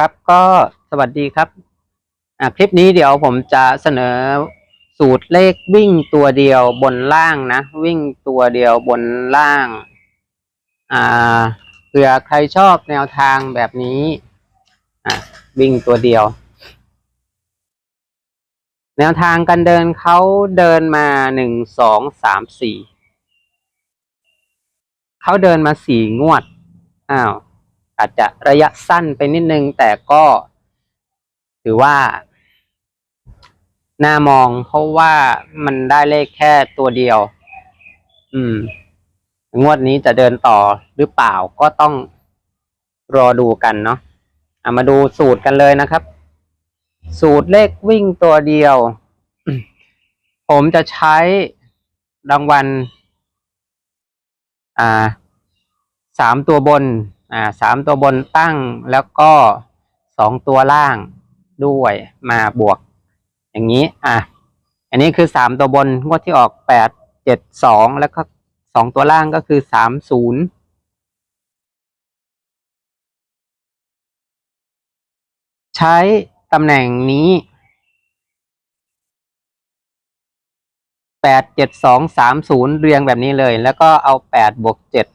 ครับก็สวัสดีครับอ่าคลิปนี้เดี๋ยวผมจะเสนอสูตรเลขวิ่งตัวเดียวบนล่างนะ วิ่งตัวเดียวบนล่างอ่าเผื่อใครชอบแนวทางแบบนี้อะวิ่งตัวเดียว แนวทางการเดินเขาเดินมาหนึ่งสองสามสี่เขาเดินมาสี่งวดอ้าว อาจจะระยะสั้นไปนิดนึง แต่ก็ถือว่าน่ามอง เพราะว่ามันได้เลขแค่ตัวเดียว อืม งวดนี้จะเดินต่อหรือเปล่าก็ต้องรอดูกันเนาะเอามาดูสูตรกันเลยนะครับ สูตรเลขวิ่งตัวเดียว ผมจะใช้รางวัล อ่าสามตัวบน อ่าสามตัวบนตั้งแล้วก็สองตัวล่างด้วยมาบวก อย่างนี้อะอันนี้คือสามตัวบนงวดที่ออกแปดเจ็ดสองแล้วก็สองตัวล่างก็คือสามศูนย์ใช้ตำแหน่งนี้แปดเจ็ดสองสามศูนย์เรียงแบบนี้เลย แล้วก็เอาแปดบวกเจ็ด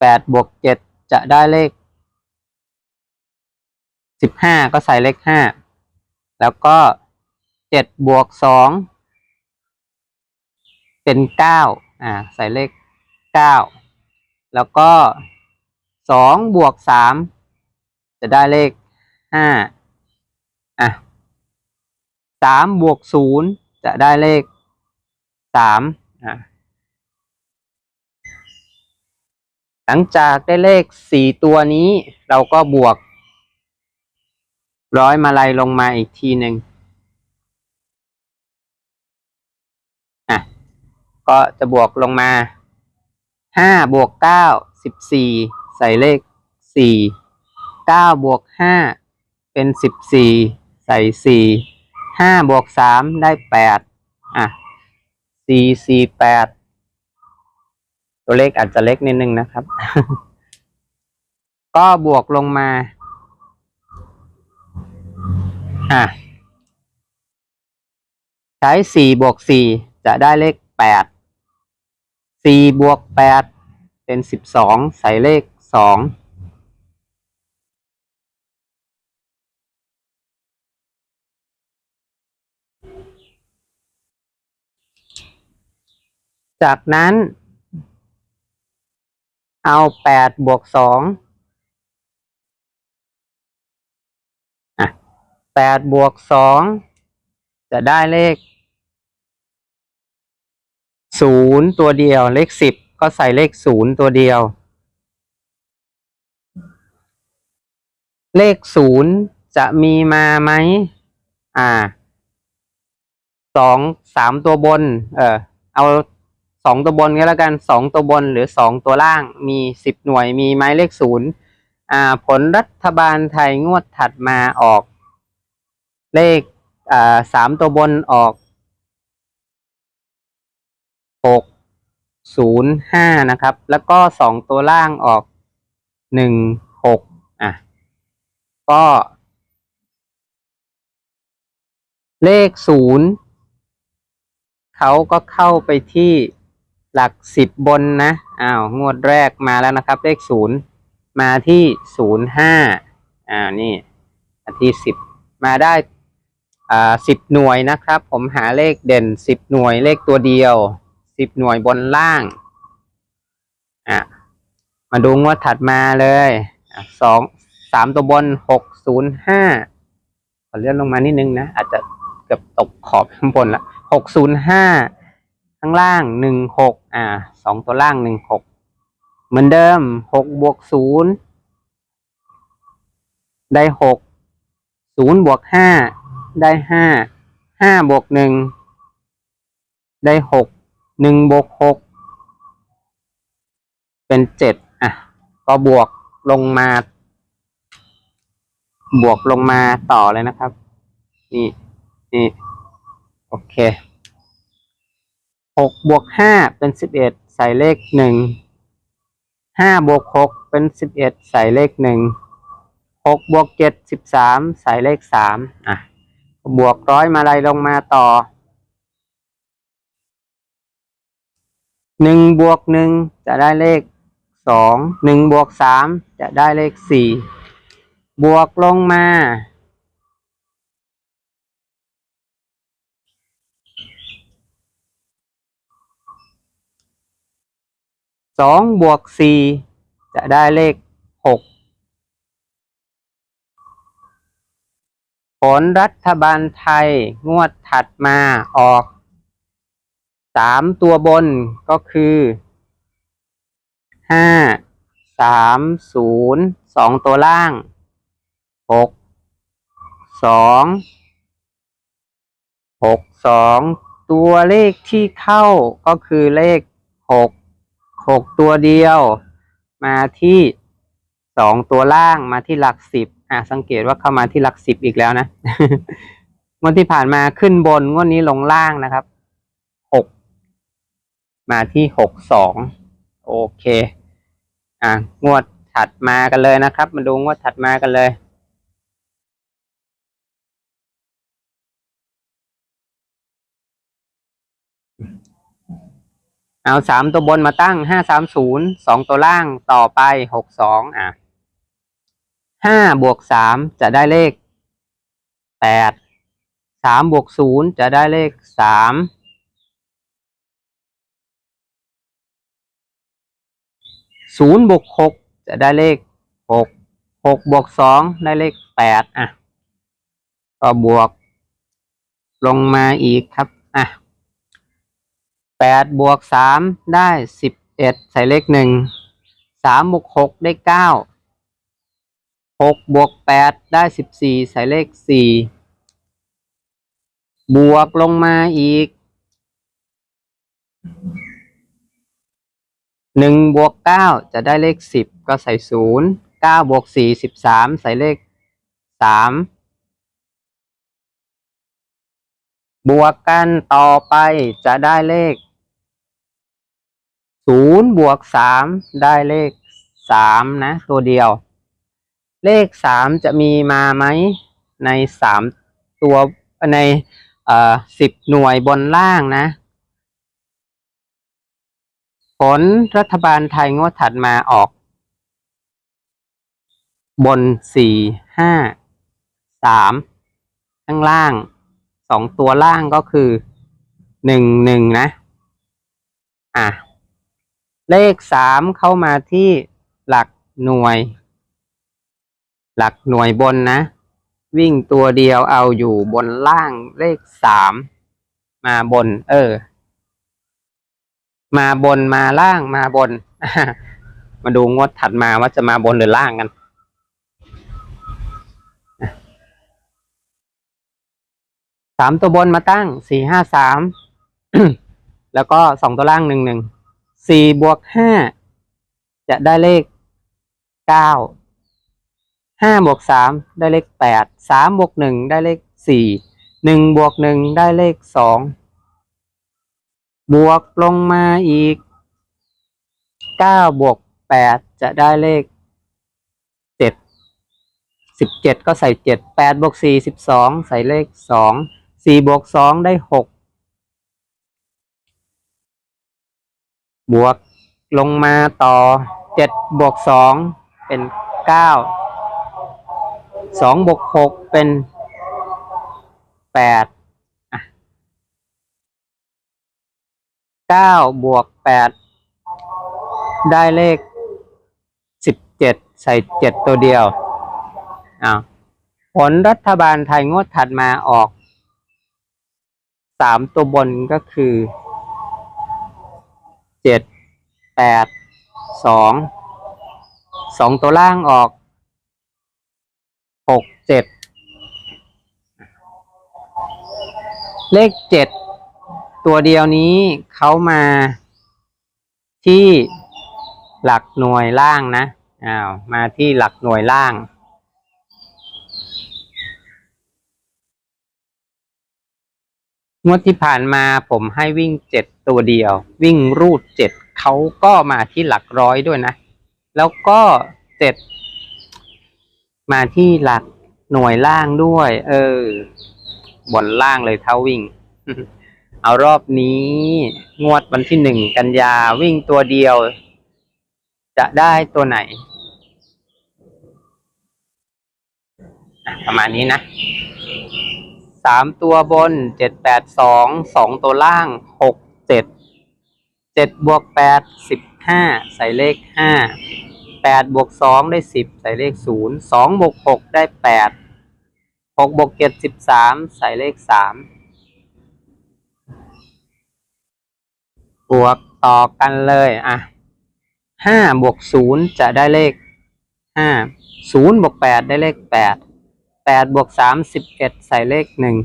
แปดบวกเจ็ด จะได้เลขสิบห้าก็ใส่เลขห้าแล้วก็เจ็ดบวกสองเป็นเก้าอ่าใส่เลขเก้าแล้วก็สองบวกสามจะได้เลขห้าอะสามบวกศูนย์จะได้เลขสามอะ หลังจากได้เลขสี่ตัวนี้ เราก็บวก ร้อยมาลัยลงมาอีกทีหนึ่งอะ ก็จะบวกลงมาห้าบวกเก้าสิบสี่ใส่เลขสี่เก้าบวกห้าเป็นสิบสี่ใส่สี่ห้าบวกสามได้แปดอะสี่สี่แปด ตัวเลขอาจจะเล็กนิดนึงนะครับ ก็บวกลงมา อะ ใช้สี่บวกสี่จะได้เลขแปดสี่บวกแปดเป็นสิบสองใส่เลขสองจากนั้น เอาแปดบวกสองอะแปดบวกสองจะได้เลขศูนย์ตัวเดียว เลขสิบก็ใส่เลขศูนย์ตัวเดียว เลขศูนย์จะมีมาไหม อ่าสองสามตัวบน เออเอา สองตัวบนก็แล้วกันสองตัวบนหรือสองตัวล่างมีสิบหน่วยมีไม้เลขศูนย์อ่าผลรัฐบาลไทยงวดถัดมาออก เลขอ่าสามตัวบนออกหกศูนย์ห้านะครับ แล้วก็สองตัวล่างออกหนึ่งหกอะก็ เลขศูนย์เขาก็เข้าไปที่ หลักสิบบนนะอ้าวงวดแรกมาแล้วนะครับเลขศูนย์มาที่ศูนย์ห้าอ่านี่มาที่สิบมาได้อ่าสิบหน่วยนะครับ ผมหาเลขเด่นสิบหน่วยเลขตัวเดียวสิบหน่วยบนล่างอะมาดูงวดถัดมาเลยสองสามตัวบนหกศูนย์ห้าขอเลื่อนลงมานิดนึงนะ อาจจะเกือบตกขอบข้างบนละหกศูนย์ห้า ข้างล่างหนึ่งหกอ่าสองตัวล่างหนึ่งหกเหมือนเดิมหกบวกศูนย์ได้หกศูนย์บวกห้าได้ห้าห้าบวกหนึ่งได้หกหนึ่งบวกหกเป็นเจ็ดอะ ก็บวกลงมา บวกลงมาต่อเลยนะครับ นี่ นี่ โอเค หกบวกห้าเป็นสิบเอ็ดใส่เลขหนึ่งห้าบวกหกเป็นสิบเอ็ดใส่เลขหนึ่งหกบวกเจ็ดสิบสามใส่เลขสามอะ บวกร้อยมาลัยลงมาต่อหนึ่งบวกหนึ่งจะได้เลขสองหนึ่งบวกสามจะได้เลขสี่บวกลงมา สองบวกสี่จะได้เลขหกผลรัฐบาลไทยงวดถัดมาออกสามตัวบนก็คือห้าสามศูนย์สองตัวล่างหกสองหกสองตัวเลขที่เข้าก็คือเลขหก หกตัวเดียว มาที่สองตัวล่างมาที่หลักสิบอะสังเกตว่าเข้ามาที่หลักสิบอีกแล้วนะงวดที่ผ่านมาขึ้นบนงวดนี้ลงล่างนะครับหกมาที่หกสองโอเค อะงวดถัดมากันเลยนะครับ มาดูงวดถัดมากันเลย เอาสามตัวบนมาตั้งห้าสามศูนย์สองตัวล่างต่อไปหกสองอะห้าบวกสามจะได้เลขแปดสามบวกศูนย์จะได้เลขสามศูนย์บวกหกจะได้เลขหกหกบวกสองได้เลขแปดอะ ก็บวกลงมาอีกครับ อะ แปดบวกสามได้สิบเอ็ดใส่เลขหนึ่งสามบวกหกได้เก้าหกบวกแปดได้สิบสี่ใส่เลขสี่บวกลงมาอีกหนึ่งบวกเก้าจะได้เลขสิบก็ใส่ศูนย์เก้าบวกสี่สิบสามใส่เลขสามบวกกันต่อไปจะได้เลข ศูนย์บวกสามได้เลขสามนะ ตัวเดียว เลขสามจะมีมาไหมในสามตัวในเอ่อสิบหน่วยบนล่างนะ ผลรัฐบาลไทยงวดถัดมาออก บนสี่ห้าสามข้างล่างสองตัวล่างก็คือหนึ่งหนึ่งนะ อะ เลขสามเข้ามาที่หลักหน่วย หลักหน่วยบนนะ วิ่งตัวเดียวเอาอยู่บนล่างเลขสามมาบน เออ มาบนมาล่างมาบน มาดูงวดถัดมาว่าจะมาบนหรือล่างกันสามตัวบนมาตั้งสี่ห้าสามแล้วก็สองตัวล่างหนึ่งหนึ่ง สี่บวกห้าจะได้เลขเก้าห้าบวกสามได้เลขแปดสามบวกหนึ่งได้เลขสี่หนึ่งบวกหนึ่งได้เลขสองบวกลงมาอีกเก้าบวกแปดจะได้เลขเจ็ดสิบเจ็ดก็ใส่เจ็ดแปดบวกสี่สิบสองใส่เลขสองสี่บวกสองได้หก บวกลงมาต่อเจ็ดบวกสองเป็นเก้าสองบวกหกเป็นแปดเก้าบวกแปดได้เลขสิบเจ็ดใส่เจ็ดตัวเดียวอ้าวผลรัฐบาลไทยงวดถัดมาออกสามตัวบนก็คือ แปดสองสองตัวล่างออกหกเจ็ดเลขเจ็ดตัวเดียวนี้เขามาที่หลักหน่วยล่างนะอ้าวมาที่หลักหน่วยล่าง งวดที่ผ่านมาผมให้วิ่งเจ็ดตัวเดียว วิ่งรูดเจ็ด เขาก็มาที่หลักร้อยด้วยนะ แล้วก็เจ็ดมาที่หลักหน่วยล่างด้วย เออ บนล่างเลยเท้าวิ่ง เอารอบนี้งวดวันที่หนึ่งกันยาวิ่งตัวเดียว จะได้ตัวไหนอะประมาณนี้นะสามตัวบนเจ็ดแปดสองสองตัวล่างหกเจ็ด เจ็ดบวกแปดสิบห้าใส่เลขห้าแปดบวกสองได้สิบใส่เลขศูนย์สองบวกหกได้แปดหกบวกเจ็ดสิบสามใส่เลขสามบวกต่อกันเลยอะห้าบวกศูนย์จะได้เลขห้าศูนย์บวกแปดได้เลขแปดแปดบวกสามสิบเอ็ดใส่เลขหนึ่ง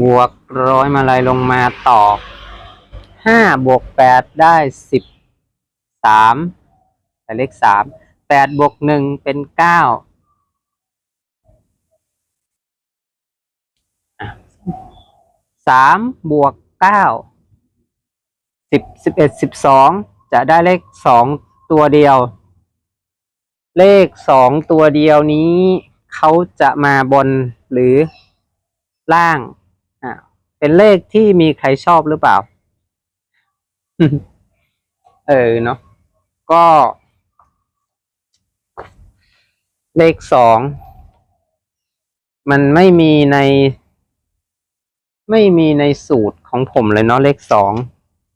บวกร้อยมาลัยลงมาต่อ ห้าบวกแปดได้สิบสามใส่เลขสามแปดบวกหนึ่งเป็นเก้าสามบวกเก้าสิบสิบเอ็ดสิบสองจะได้เลขสองตัวเดียว เลขสองตัวเดียวนี้เขาจะมาบนหรือล่าง อ่าเป็นเลขที่มีใครชอบหรือเปล่า เออเนาะก็ เลขสอง มันไม่มีใน ไม่มีในสูตรของผมเลยเนาะเลขสอง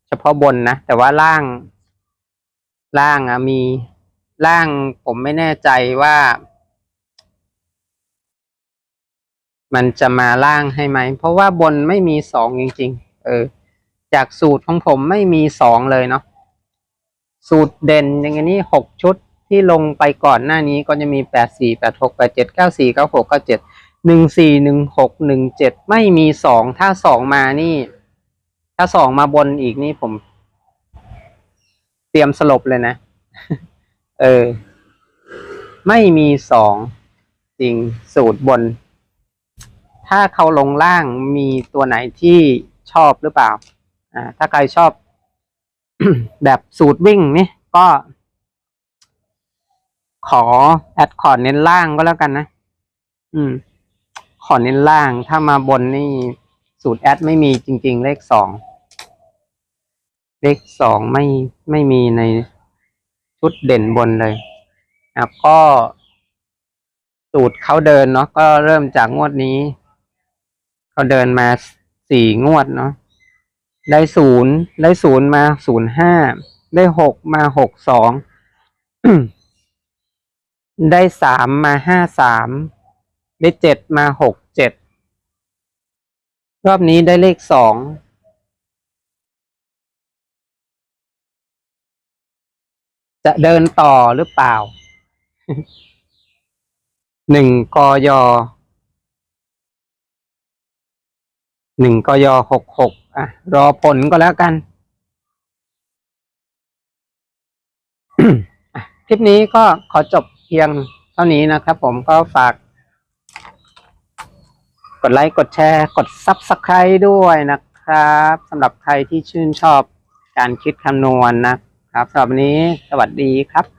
เฉพาะบนนะ แต่ว่าล่าง ล่างอะมีล่างผมไม่แน่ใจว่า มันจะมาล่างให้ไหม เพราะว่าบนไม่มีสองจริง ๆ เออ จากสูตรของผมไม่มีสองเลยเนาะสูตรเด่นอย่างนี้หกชุดที่ลงไปก่อนหน้านี้ก็จะมีแปดสี่แปดหกแปดเจ็ดเก้าสี่เก้าหกเก้าเจ็ดหนึ่งสี่หนึ่งหกหนึ่งเจ็ดไม่มีสองถ้าสองมานี่ ถ้าสองมาบนอีกนี่ผม เตรียมสลบเลยนะ เออ ไม่มีสองจริงสูตรบน ถ้าเขาลงล่างมีตัวไหนที่ชอบหรือเปล่า อ่าถ้าใครชอบ แบบสูตรวิ่งนี่ก็ ขอแอดคอร์ดเน้นล่างก็แล้วกันนะ อืม ขอเน้นล่าง ถ้ามาบนนี่สูตรแอดไม่มีจริง ๆ เลขสอง เลขสองไม่ไม่มีในชุดเด่นบนเลยอะก็สูตรเขาเดินเนาะก็เริ่มจากงวดนี้ เขาเดินมาสี่งวดเนาะ ได้ศูนย์ได้ศูนย์มาศูนย์ห้าได้หกมาหกสองได้สามมาห้าสามได้เจ็ดมาหกเจ็ดรอบนี้ได้เลขสองจะเดินต่อหรือเปล่าหนึ่งกยหนึ่งกยหกหก อะ รอผลก็แล้วกัน คลิปนี้ก็ขอจบเพียงเท่านี้นะครับ ผมก็ฝาก กดไลค์ กดแชร์ กด Subscribe ด้วยนะครับสำหรับใครที่ชื่นชอบการคิดคำนวณนะครับสำหรับวันนี้สวัสดีครับ